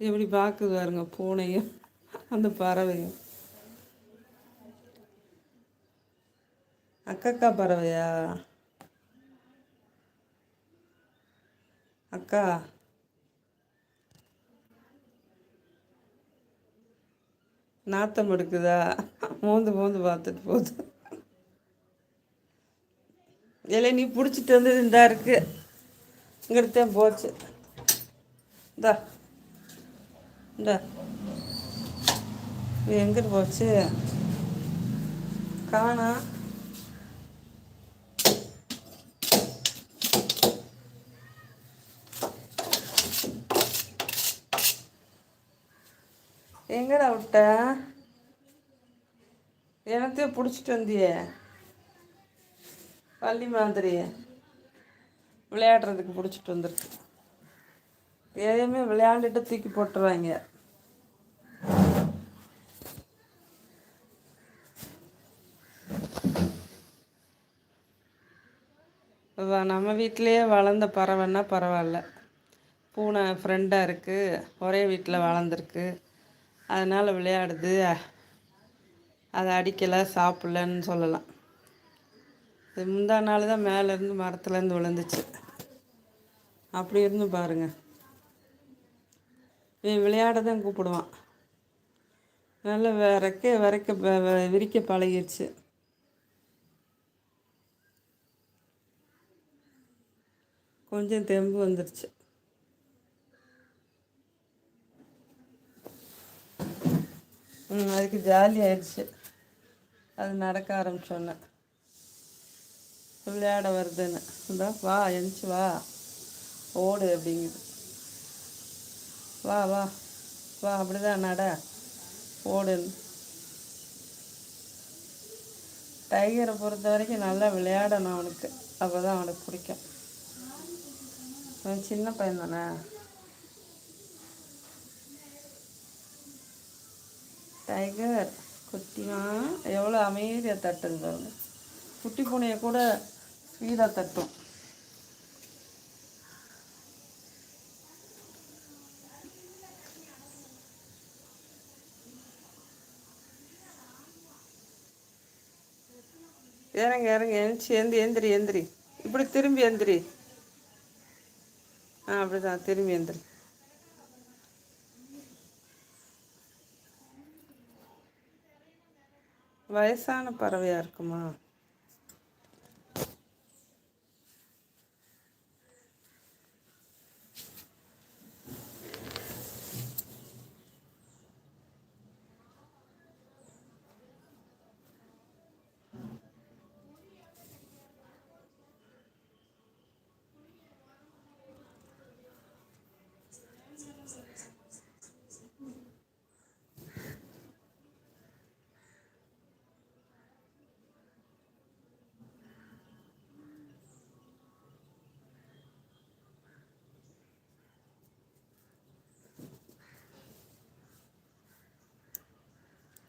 எப்படி பார்க்குது பாருங்க பூனையும் அந்த பறவையும். அக்கக்கா பறவையா? அக்கா. நாத்தம் எடுக்குதா? மோந்து மோந்து பார்த்துட்டு போகுது. இல்லை நீ பிடிச்சிட்டு வந்தது இந்தா இருக்கு. இங்கிட்டதான் போச்சு. இந்தா. இந்த. இது எங்கிட்டு போச்சு? காணா. எங்கடா விட்ட? எனத்தையும் பிடிச்சிட்டு வந்தியே. பள்ளி மாதிரி. விளையாடுறதுக்கு பிடிச்சிட்டு வந்திருக்கு. எதையுமே விளையாண்டுட்டு தூக்கி போட்டுருவாங்க. நம்ம வீட்டிலையே வளர்ந்த பறவைன்னா பரவாயில்ல. பூனை ஃப்ரெண்டாக இருக்குது ஒரே வீட்டில் வளர்ந்துருக்கு. அதனால் விளையாடுது. அதை அடிக்கலை சாப்பிட்லன்னு சொல்லலாம். இது முந்தா நாள் தான் மேலேருந்து மரத்துலேருந்து விழுந்துச்சு. அப்படி இருந்து பாருங்கள் விளையாட தான் கூப்பிடுவான். நல்லா விறக்க விறக்க விரிக்க பழகிடுச்சு கொஞ்சம் தெம்பு வந்துருச்சு. அதுக்கு ஜாலி ஆயிடுச்சு. அது நடக்க ஆரம்பிச்சோன்னே. விளையாட வருதுன்னு. இந்தா வா எந்திச்சு வா. ஓடு அப்படிங்குது. வா வா. வா அப்படிதான் நட. ஓடுன்னு டைகரை பொறுத்த வரைக்கும் நல்லா விளையாடணும் அவனுக்கு. அப்போ தான் அவனுக்கு பிடிக்கும். அவன் சின்ன பையன் தானே? டைகர் குட்டிமா எவ்வளோ அமைதியாக தட்டுது பாருங்க. குட்டி பூனையை கூட ஸ்பீடாக தட்டும். இறங்க இறங்க எழுச்சி எந்திரி எந்திரி எந்திரி இப்படி திரும்பி எந்திரி ஆ அப்படிதான் திரும்பி எந்திரி வயசான பறவையாக இருக்குமா?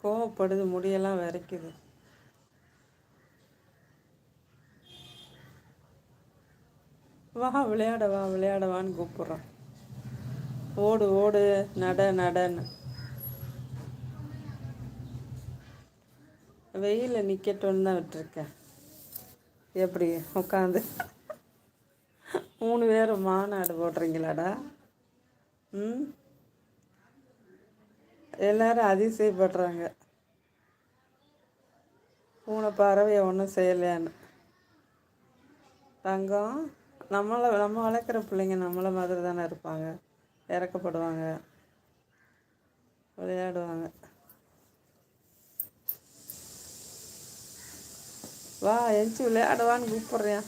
கோவப்படுது முடியெல்லாம் வரைக்குது. வா விளையாட வா விளையாட வான்னு கூப்பிட்றான் ஓடு ஓடு நட நடன்னு. வெயிலில் நிற்கட்டோன்னு தான் விட்டுருக்கேன். எப்படி உட்காந்து மூணு பேரும் மாநாடு போடுறீங்களாடா? ம்? எல்லாரும் அதிசயப்படுறாங்க. பூனை பறவையை ஒன்றும் செய்யலையான்னு. தங்கம் நம்மளை நம்ம வளர்க்குற பிள்ளைங்க நம்மளை மாதிரி தானே இருப்பாங்க. இறக்கப்படுவாங்க. விளையாடுவாங்க. வா எந்திச்சு விளையாடுவான்னு கூப்பிட்றேன்.